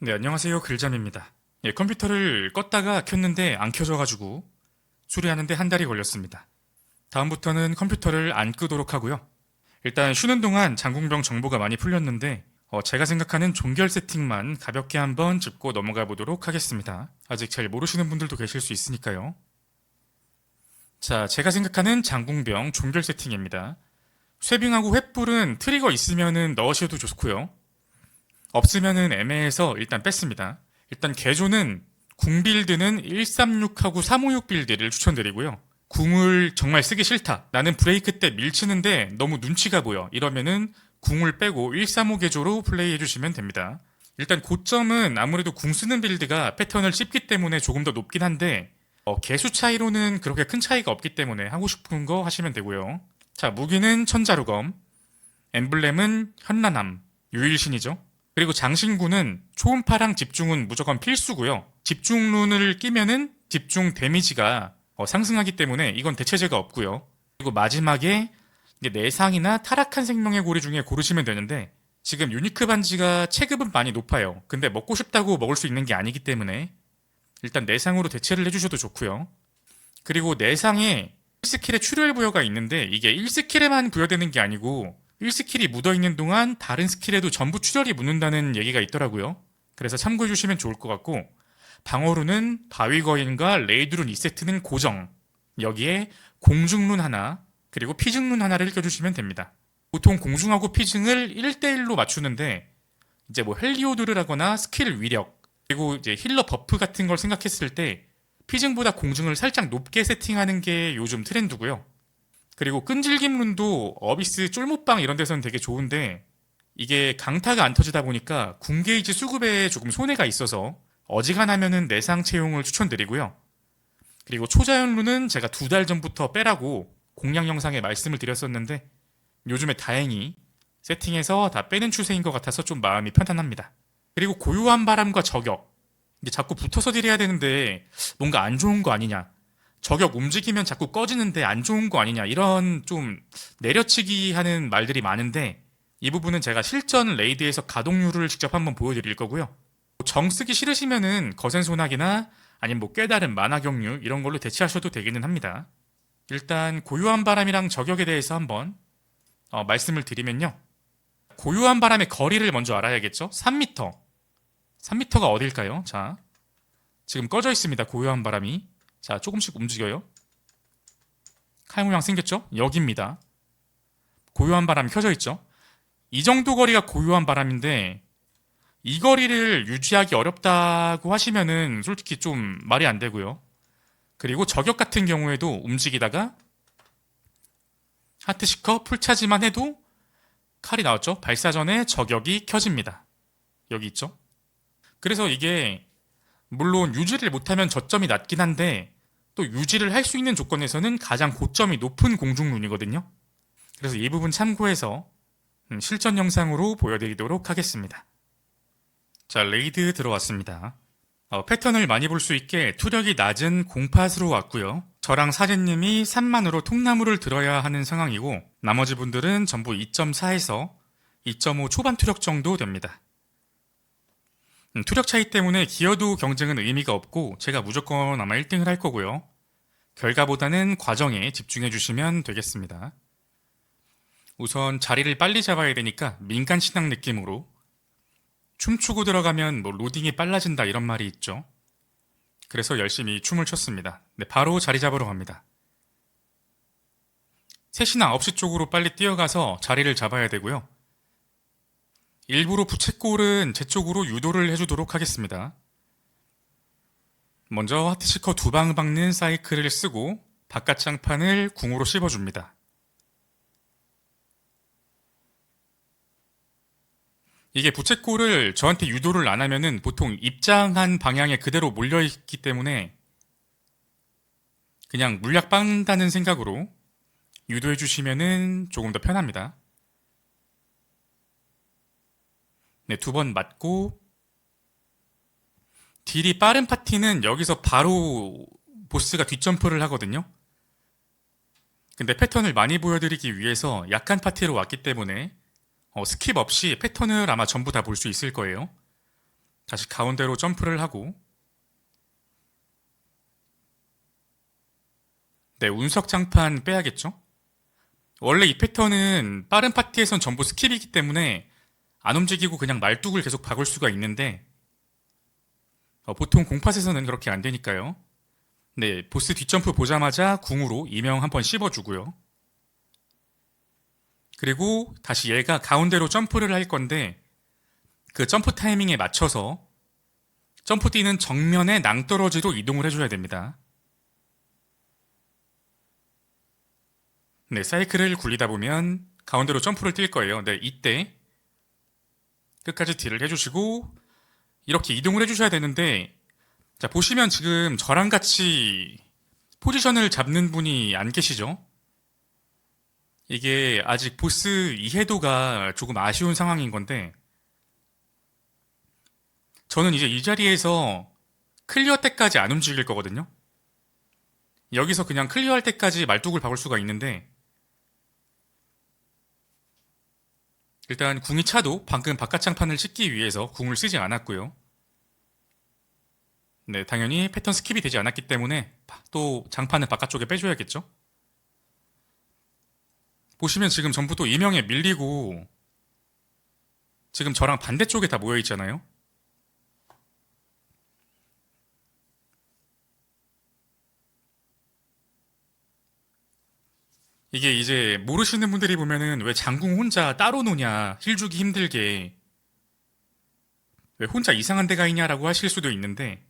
네, 안녕하세요. 글잠입니다. 예, 컴퓨터를 껐다가 켰는데 안 켜져가지고 수리하는데 한 달이 걸렸습니다. 다음부터는 컴퓨터를 안 끄도록 하고요. 일단 쉬는 동안 장궁병 정보가 많이 풀렸는데 어, 제가 생각하는 종결 세팅만 가볍게 한번 짚고 넘어가 보도록 하겠습니다. 아직 잘 모르시는 분들도 계실 수 있으니까요. 자, 제가 생각하는 장궁병 종결 세팅입니다. 쇠빙하고 횃불은 트리거 있으면은 넣으셔도 좋고요. 없으면은 애매해서 일단 뺐습니다. 일단 개조는 궁 빌드는 136하고 356 빌드를 추천드리고요. 궁을 정말 쓰기 싫다. 나는 브레이크 때 밀치는데 너무 눈치가 보여. 이러면은 궁을 빼고 135 개조로 플레이해 주시면 됩니다. 일단 고점은 아무래도 궁 쓰는 빌드가 패턴을 씹기 때문에 조금 더 높긴 한데 어, 개수 차이로는 그렇게 큰 차이가 없기 때문에 하고 싶은 거 하시면 되고요. 자, 무기는 천자루검, 엠블렘은 현란함, 유일신이죠. 그리고 장신구는 초음파랑 집중은 무조건 필수고요. 집중 룬을 끼면은 집중 데미지가 어, 상승하기 때문에 이건 대체제가 없고요. 그리고 마지막에 내상이나 타락한 생명의 고리 중에 고르시면 되는데 지금 유니크 반지가 체급은 많이 높아요. 근데 먹고 싶다고 먹을 수 있는 게 아니기 때문에 일단 내상으로 대체를 해주셔도 좋고요. 그리고 내상에 1스킬에 출혈 부여가 있는데 이게 1스킬에만 부여되는 게 아니고 1스킬이 묻어있는 동안 다른 스킬에도 전부 출혈이 묻는다는 얘기가 있더라고요. 그래서 참고해 주시면 좋을 것 같고 방어루는 바위거인과 레이드룬 2세트는 고정 여기에 공중룬 하나 그리고 피증룬 하나를 껴주시면 됩니다. 보통 공중하고 피증을 1대1로 맞추는데 이제 뭐 헬리오드를 하거나 스킬 위력 그리고 이제 힐러 버프 같은 걸 생각했을 때 피증보다 공중을 살짝 높게 세팅하는 게 요즘 트렌드고요. 그리고 끈질김 룬도 어비스 쫄못방 이런 데서는 되게 좋은데 이게 강타가 안 터지다 보니까 궁게이지 수급에 조금 손해가 있어서 어지간하면은 내상 채용을 추천드리고요. 그리고 초자연 룬은 제가 두 달 전부터 빼라고 공략 영상에 말씀을 드렸었는데 요즘에 다행히 세팅해서 다 빼는 추세인 것 같아서 좀 마음이 편안합니다. 그리고 고요한 바람과 저격 이게 자꾸 붙어서 딜해야 되는데 뭔가 안 좋은 거 아니냐 저격 움직이면 자꾸 꺼지는데 안 좋은 거 아니냐 이런 좀 내려치기 하는 말들이 많은데 이 부분은 제가 실전 레이드에서 가동률을 직접 한번 보여드릴 거고요. 정 쓰기 싫으시면은 거센 소나기나 아니면 뭐 깨달은 만화 경류 이런 걸로 대체하셔도 되기는 합니다. 일단 고요한 바람이랑 저격에 대해서 한번 어, 말씀을 드리면요. 고요한 바람의 거리를 먼저 알아야겠죠? 3m. 3m가 어딜까요? 자, 지금 꺼져 있습니다. 고요한 바람이. 자, 조금씩 움직여요. 칼 모양 생겼죠? 여기입니다. 고요한 바람이 켜져 있죠? 이 정도 거리가 고요한 바람인데 이 거리를 유지하기 어렵다고 하시면은 솔직히 좀 말이 안 되고요. 그리고 저격 같은 경우에도 움직이다가 하트시커 풀차지만 해도 칼이 나왔죠? 발사 전에 저격이 켜집니다. 여기 있죠? 그래서 이게 물론 유지를 못하면 저점이 낮긴 한데 또 유지를 할 수 있는 조건에서는 가장 고점이 높은 공중룬이거든요. 그래서 이 부분 참고해서 음, 실전 영상으로 보여드리도록 하겠습니다. 자, 레이드 들어왔습니다. 어, 패턴을 많이 볼 수 있게 투력이 낮은 공팟으로 왔고요. 저랑 사진님이 3만으로 통나무를 들어야 하는 상황이고 나머지 분들은 전부 2.4에서 2.5 초반 투력 정도 됩니다. 음, 투력 차이 때문에 기어도 경쟁은 의미가 없고 제가 무조건 아마 1등을 할 거고요. 결과보다는 과정에 집중해 주시면 되겠습니다. 우선 자리를 빨리 잡아야 되니까 민간 신앙 느낌으로 춤추고 들어가면 뭐 로딩이 빨라진다 이런 말이 있죠. 그래서 열심히 춤을 췄습니다. 네, 바로 자리 잡으러 갑니다. 3시나 9시 쪽으로 빨리 뛰어가서 자리를 잡아야 되고요. 일부러 부채꼴은 제 쪽으로 유도를 해주도록 하겠습니다. 먼저 하트시커 두 방 박는 사이클을 쓰고 바깥 장판을 궁으로 씹어줍니다. 이게 부채꼴을 저한테 유도를 안 하면은 보통 입장한 방향에 그대로 몰려있기 때문에 그냥 물약 빤다는 생각으로 유도해 주시면은 조금 더 편합니다. 네, 두 번 맞고 딜이 빠른 파티는 여기서 바로 보스가 뒷점프를 하거든요. 근데 패턴을 많이 보여드리기 위해서 약한 파티로 왔기 때문에 어, 스킵 없이 패턴을 아마 전부 다 볼 수 있을 거예요. 다시 가운데로 점프를 하고 네, 운석 장판 빼야겠죠? 원래 이 패턴은 빠른 파티에선 전부 스킵이기 때문에 안 움직이고 그냥 말뚝을 계속 박을 수가 있는데 어, 보통 공팟에서는 그렇게 안 되니까요. 네, 보스 뒷점프 보자마자 궁으로 이명 한 번 씹어주고요. 그리고 다시 얘가 가운데로 점프를 할 건데 그 점프 타이밍에 맞춰서 점프 뛰는 정면에 낭떠러지로 이동을 해줘야 됩니다. 네, 사이클을 굴리다 보면 가운데로 점프를 뛸 거예요. 네, 이때 끝까지 딜을 해주시고 이렇게 이동을 해주셔야 되는데 자 보시면 지금 저랑 같이 포지션을 잡는 분이 안 계시죠? 이게 아직 보스 이해도가 조금 아쉬운 상황인 건데 저는 이제 이 자리에서 클리어 때까지 안 움직일 거거든요. 여기서 그냥 클리어할 때까지 말뚝을 박을 수가 있는데 일단 궁이 차도 방금 바깥 장판을 찍기 위해서 궁을 쓰지 않았고요. 네, 당연히 패턴 스킵이 되지 않았기 때문에 또 장판을 바깥쪽에 빼줘야겠죠. 보시면 지금 전부 또 이명에 밀리고 지금 저랑 반대쪽에 다 모여 있잖아요. 이게 이제 모르시는 분들이 보면은 왜 장궁 혼자 따로 노냐, 힐 주기 힘들게 왜 혼자 이상한 데가 있냐라고 하실 수도 있는데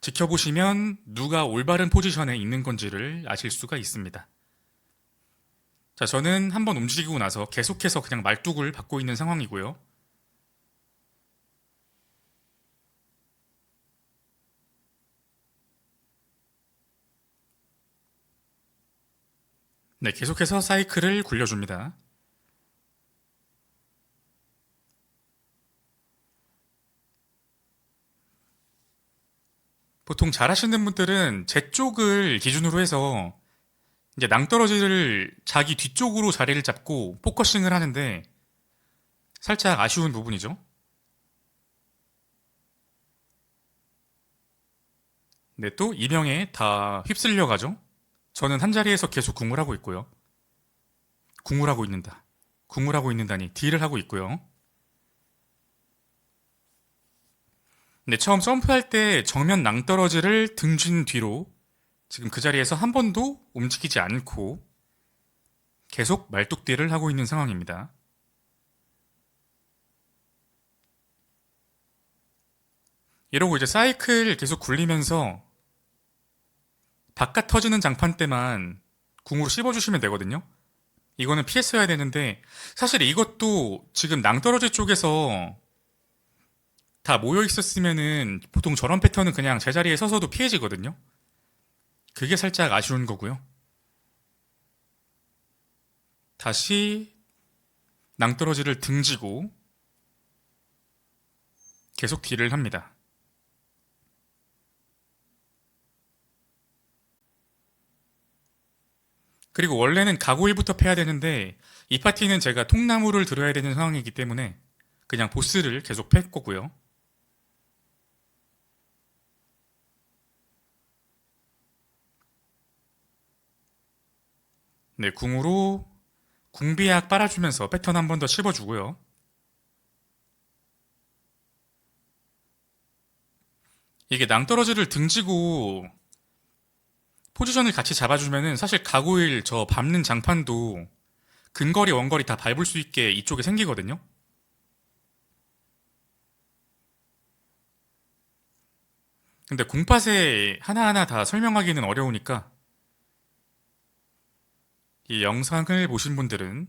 지켜보시면 누가 올바른 포지션에 있는 건지를 아실 수가 있습니다. 자, 저는 한번 움직이고 나서 계속해서 그냥 말뚝을 받고 있는 상황이고요. 네, 계속해서 사이클을 굴려줍니다. 보통 잘하시는 분들은 제 쪽을 기준으로 해서 이제 낭떠러지를 자기 뒤쪽으로 자리를 잡고 포커싱을 하는데 살짝 아쉬운 부분이죠. 네, 또 이명에 다 휩쓸려 가죠. 저는 한 자리에서 계속 궁을 하고 있고요. 궁을 하고 있는다. 궁을 하고 있는다니 딜을 하고 있고요. 네, 처음 점프할 때 정면 낭떠러지를 등진 뒤로 지금 그 자리에서 한 번도 움직이지 않고 계속 말뚝딜을 하고 있는 상황입니다. 이러고 이제 사이클 계속 굴리면서 바깥 터지는 장판 때만 궁으로 씹어주시면 되거든요. 이거는 피했어야 되는데 사실 이것도 지금 낭떠러지 쪽에서 다 모여 있었으면은 보통 저런 패턴은 그냥 제자리에 서서도 피해지거든요. 그게 살짝 아쉬운 거고요. 다시 낭떠러지를 등지고 계속 딜을 합니다. 그리고 원래는 가고일부터 패야 되는데 이 파티는 제가 통나무를 들어야 되는 상황이기 때문에 그냥 보스를 계속 팰 거고요. 네, 궁으로 궁비약 빨아주면서 패턴 한 번 더 씹어주고요. 이게 낭떠러지를 등지고 포지션을 같이 잡아주면은 사실 가고일 저 밟는 장판도 근거리 원거리 다 밟을 수 있게 이쪽에 생기거든요. 근데 공팟에 하나하나 다 설명하기는 어려우니까 이 영상을 보신 분들은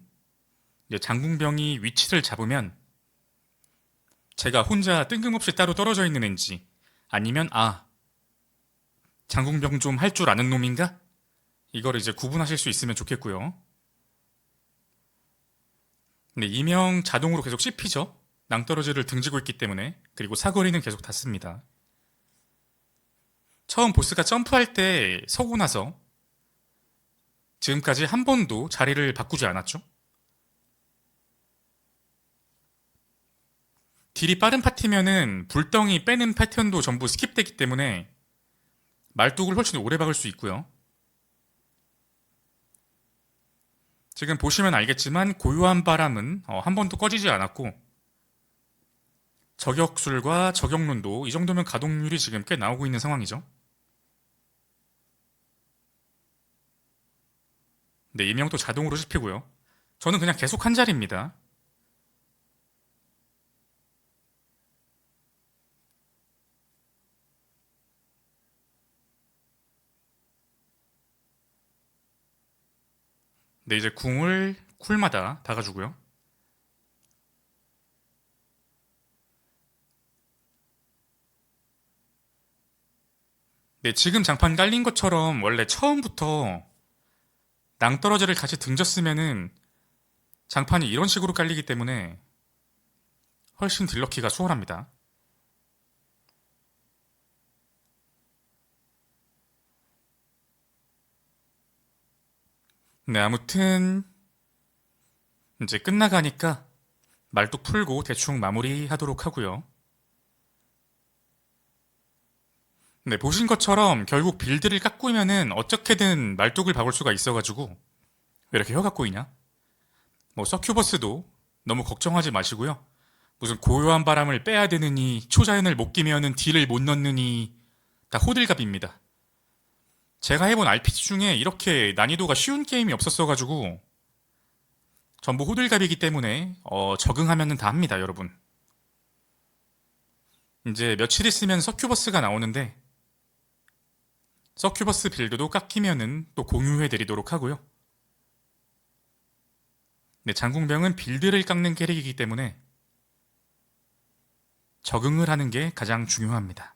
장궁병이 위치를 잡으면 제가 혼자 뜬금없이 따로 떨어져 있는 앤지 아니면 아 장궁병 좀 할 줄 아는 놈인가? 이걸 이제 구분하실 수 있으면 좋겠고요. 네, 이명 자동으로 계속 씹히죠? 낭떠러지를 등지고 있기 때문에 그리고 사거리는 계속 닿습니다. 처음 보스가 점프할 때 서고 나서 지금까지 한 번도 자리를 바꾸지 않았죠? 딜이 빠른 파티면은 불덩이 빼는 패턴도 전부 스킵되기 때문에 말뚝을 훨씬 오래 박을 수 있고요. 지금 보시면 알겠지만 고요한 바람은 어, 한 번도 꺼지지 않았고 저격술과 저격론도 이 정도면 가동률이 지금 꽤 나오고 있는 상황이죠. 네, 이명도 자동으로 씹히고요. 저는 그냥 계속 한 자리입니다. 네, 이제 궁을 쿨마다 박아주고요. 네, 지금 장판 깔린 것처럼 원래 처음부터 낭떠러지를 같이 등졌으면은 장판이 이런 식으로 깔리기 때문에 훨씬 딜러키가 수월합니다. 네, 아무튼 이제 끝나가니까 말뚝 풀고 대충 마무리하도록 하고요. 네, 보신 것처럼 결국 빌드를 깎으면은 어떻게든 말뚝을 박을 수가 있어가지고 왜 이렇게 혀가 꼬이냐? 뭐 서큐버스도 너무 걱정하지 마시고요. 무슨 고요한 바람을 빼야 되느니 초자연을 못 끼면은 딜을 못 넣느니 다 호들갑입니다. 제가 해본 RPG 중에 이렇게 난이도가 쉬운 게임이 없었어가지고 전부 호들갑이기 때문에 어, 적응하면은 다 합니다, 여러분. 이제 며칠 있으면 서큐버스가 나오는데 서큐버스 빌드도 깎이면은 또 공유해 드리도록 하고요. 네, 장궁병은 빌드를 깎는 캐릭이기 때문에 적응을 하는 게 가장 중요합니다.